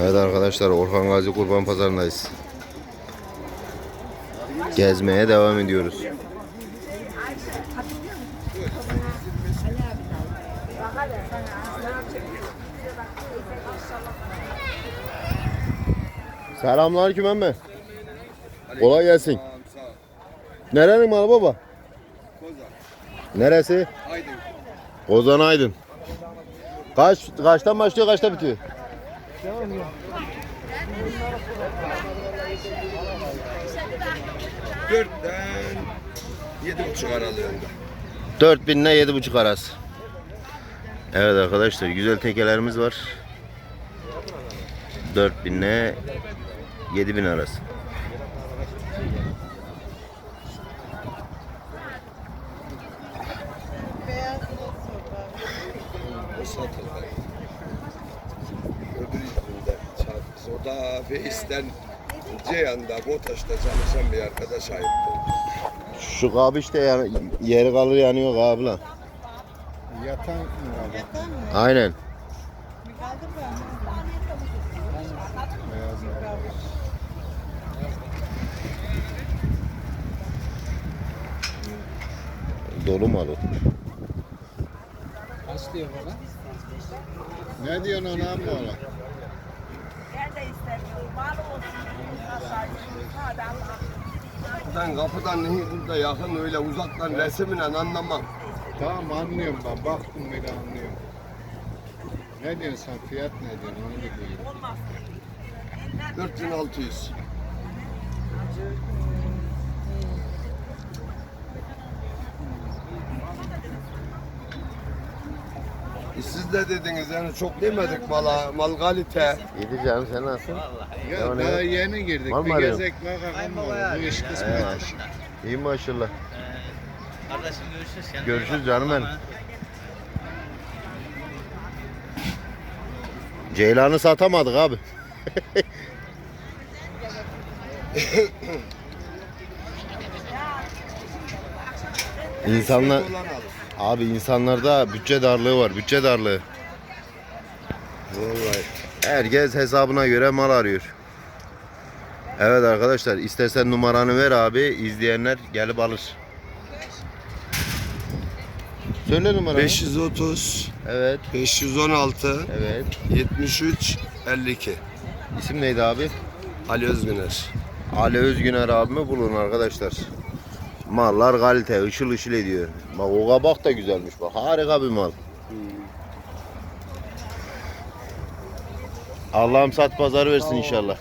Evet arkadaşlar Orhan Gazi Kurban Pazarı'ndayız. Gezmeye devam ediyoruz. Selamünaleyküm emme. Kolay gelsin. Nerenin malı baba? Neresi? Aydın. Ozan Aydın. Kaç kaçtan başlıyor kaçta bitiyor? Dörtten yedi buçuk aralığında. 4000 ile 7,5 arası. Evet arkadaşlar güzel tekelerimiz var. 4000 ile 7000 arası. O da Veys'ten Ceyhan'da, Botaş'ta çalışan bir arkadaş ayıptı. Şu kabı işte yani yeri kalır yanıyor kabla. Yatan mı abi? Aynen. Dolu malı. Kaç diyor baba? Ne diyorsun ona mı oğlum? Ben de istemiyorum. Mal olsun. Buradan kapıdan neyi burada yakın öyle uzaktan resimle anlamam. Tamam anlıyorum ben. Baktım bile anlıyorum. Ne diyorsun sen? Fiyat ne diyorsun? Onu duyuyorum. 4600. E Siz de dediniz yani çok demedik mala, mal kalite. İyiydi canım sen nasılsın? Ya Ya ne? daha yeni girdik. Var mı bir arıyorum? gezek bakalım oğlum. Bu iş kısmet. İyi maşallah. Kardeşim görüşürüz. Kendine Görüşürüz bak. canım benim. Allah'a Ceylan'ı satamadık abi. İnsanlar Olan alır. Abi insanlarda bütçe darlığı var, bütçe darlığı. Vallahi. Herkes hesabına göre mal arıyor. Evet arkadaşlar istersen numaranı ver abi izleyenler gelip alır. Söyle numaranı. 530, Evet, 516, evet. 73, 52. İsim neydi abi? Ali Özgüner. Ali Özgüner abimi bulun arkadaşlar. Mallar kalite, ışıl ışıl ediyor. Bak o kabak da güzelmiş bak. Harika bir mal. Allah'ım sat pazar versin inşallah.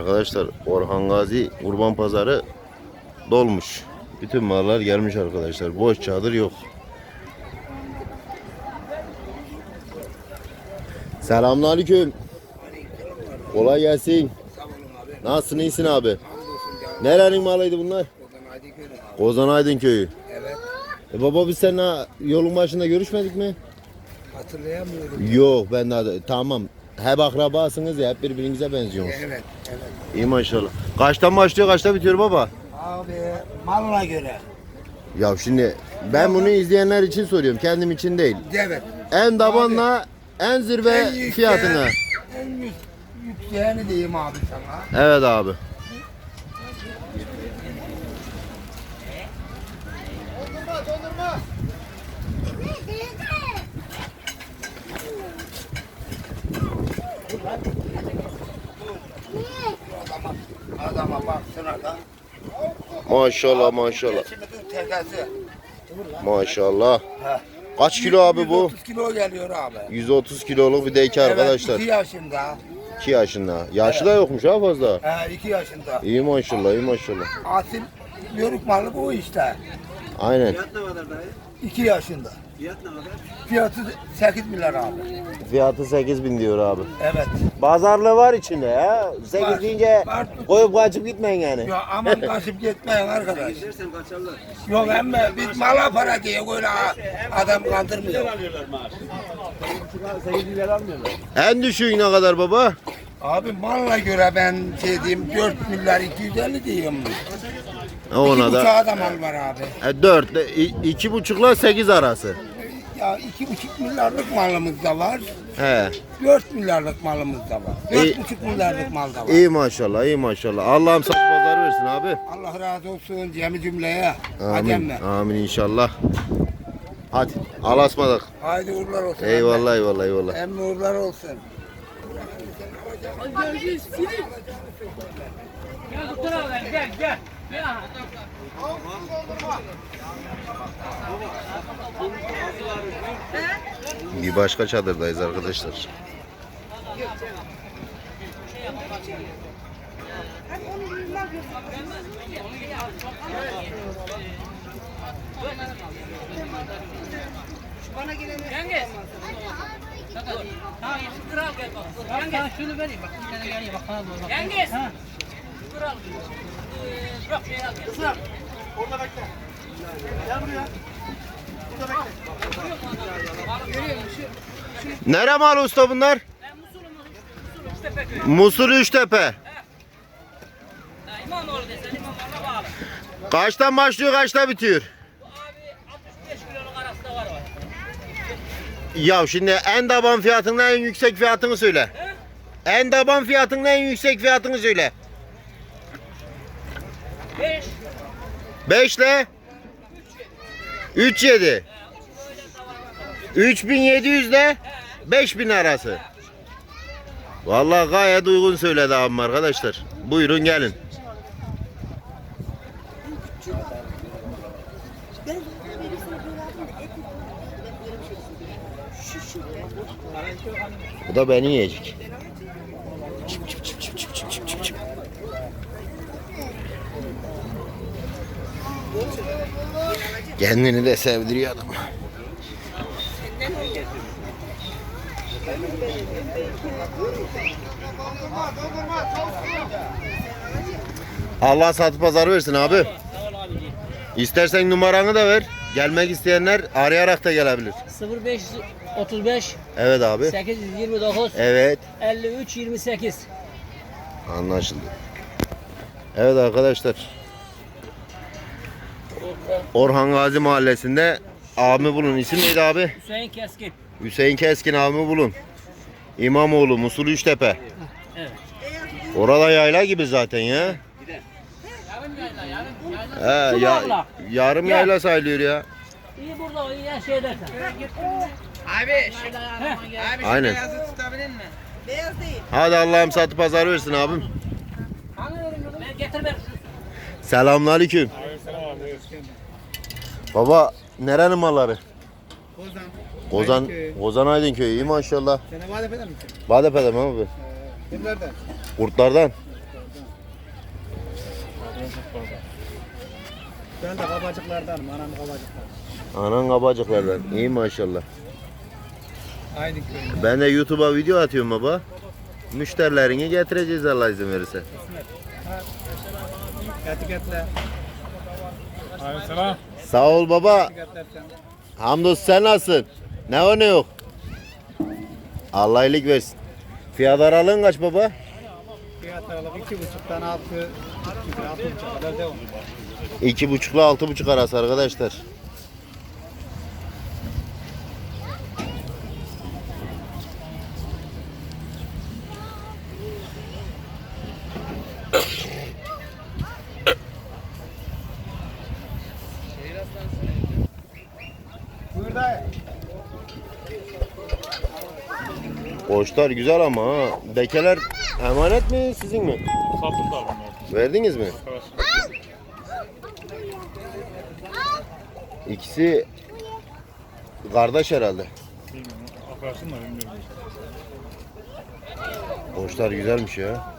Arkadaşlar Orhan Gazi Kurban Pazarı dolmuş. Bütün mallar gelmiş arkadaşlar. Boş çadır yok. Selamünaleyküm. Kolay gelsin. Nasılsın iyisin abi? Nerenin malıydı bunlar? Kozan Aydın köyü. Evet. E baba biz seninle yolun başında görüşmedik mi? Hatırlayamıyorum. Yok ben da- tamam. Hep akrabasınız ya hep birbirinize benziyorsunuz. Evet, evet. İyi maşallah. Kaçtan başlıyor kaçta bitiyor baba? Abi malına göre. Ya şimdi ben bunu izleyenler için soruyorum. Kendim için değil. Evet. En tabanla en zirve En yükseğe- fiyatına. En yük, yükseğini diyeyim abi sana. Evet abi. Adama baksana da. Maşallah maşallah. Tekesi. Maşallah. He. Kaç kilo abi bu? 130 kilo geliyor abi. 130 kiloluk bir deki arkadaşlar. Evet, 2 yaşında. 2 yaşında. Yaşı da yokmuş ha fazla. He, 2 yaşında. İyi maşallah iyi maşallah. Asil yörük malı bu işte. Aynen. 2 yaşında. Fiyatı 8 milyar abi. Fiyatı 8 bin diyor abi. Evet. Pazarlığı var içinde ya. 8 Var, deyince var. koyup kaçıp gitmeyin yani. Ya aman kaçıp gitmeyin arkadaş. Yok emme biz mala para diye böyle adam kandırmıyor. En düşüğü ne kadar baba? Abi malla göre ben şey diyeyim 4 milyar 250 diyorum. Ona İki da buçuğa da mal var abi. 4, 2 buçukla 8 arası. Ya iki buçuk milyarlık malımız da var. He. 4 milyarlık malımız da var. İyi. Dört buçuk milyarlık mal da var. İyi maşallah, iyi maşallah. Allah'ım satı pazar versin abi. Allah razı olsun cemi cümleye. Amin. Acemme. Amin inşallah. Hadi alasmadık. Haydi uğurlar olsun. Eyvallah eyvallah eyvallah. Emmi uğurlar olsun. Gel dur abi gel gel. Gel. Bir başka çadırdayız arkadaşlar. Cengiz. Ha yeşil kral gel bak. Cengiz. Şunu vereyim bak. Bir tane geleyim bak. Bana doğru bak. Cengiz. Kral. Bak şey al. Kral. Nere mal usta bunlar? Ben Musul'um. Musul Üçtepe. Ha, İmamoğlu desen İmamoğlu'na bağlı. Kaçtan başlıyor kaçta bitiyor? Bu abi 65 kiloluk arasında var var. Ya şimdi en taban fiyatının en yüksek fiyatını söyle. He? En taban fiyatının en yüksek fiyatını söyle. 5. 5 ile 3 7. 3700 ile 5000 arası. Vallahi gayet uygun söyledi abim arkadaşlar. Buyurun gelin. Bu da beni yiyecek. Kendini de sevdiriyor adam. Allah satı pazarı versin abi. İstersen numaranı da ver. Gelmek isteyenler arayarak da gelebilir. 0535 Evet abi. 829 Evet. 53 28. Anlaşıldı. Evet arkadaşlar. Orhan Gazi Mahallesi'nde abimi bulun. İsim neydi abi? Hüseyin Keskin. Hüseyin Keskin abimi bulun. İmamoğlu, Musul Üçtepe. Evet. Orada yayla gibi zaten ya. He, ya, yarım Gel. yayla sayılıyor ya. İyi burada o iyi ya şey dersen. Abi, abi şu Aynen. beyazı tutabilir mi? Hadi Allah'ım satı pazarı versin abim. Ben getir ver. Selamünaleyküm. Baba nerenin malları? Kozan. Kozan, Aydınköy. Kozan Aydınköy iyi maşallah. Sen Vadepe'de misin? Badepe'de mi abi? Kimlerden? Kurtlardan. Ben de kabacıklardanım, anam kabacıklar. Anan kabacıklardan. İyi maşallah. Aydın köyü. Ben de YouTube'a video atıyorum baba. Müşterilerini getireceğiz Allah izin verirse. Etiketle. Sağ ol baba. Hamdolsun sen nasılsın? Ne var ne yok? Allah iyilik versin. Fiyat aralığın kaç baba? Fiyat aralık iki buçuktan altı, iki, altı buçuk kadar devam. İki buçukla altı buçuk arası arkadaşlar. Buyur dayı. Boşlar güzel ama ha. Dekeler emanet mi sizin mi? Satın da bunlar. Verdiniz mi? İkisi kardeş herhalde. Bilmiyorum. Akarsın da bilmiyorum. Boşlar güzelmiş ya.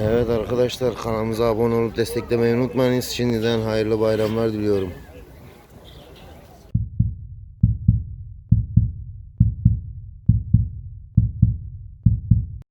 Evet arkadaşlar kanalımıza abone olup desteklemeyi unutmayınız. Şimdiden hayırlı bayramlar diliyorum.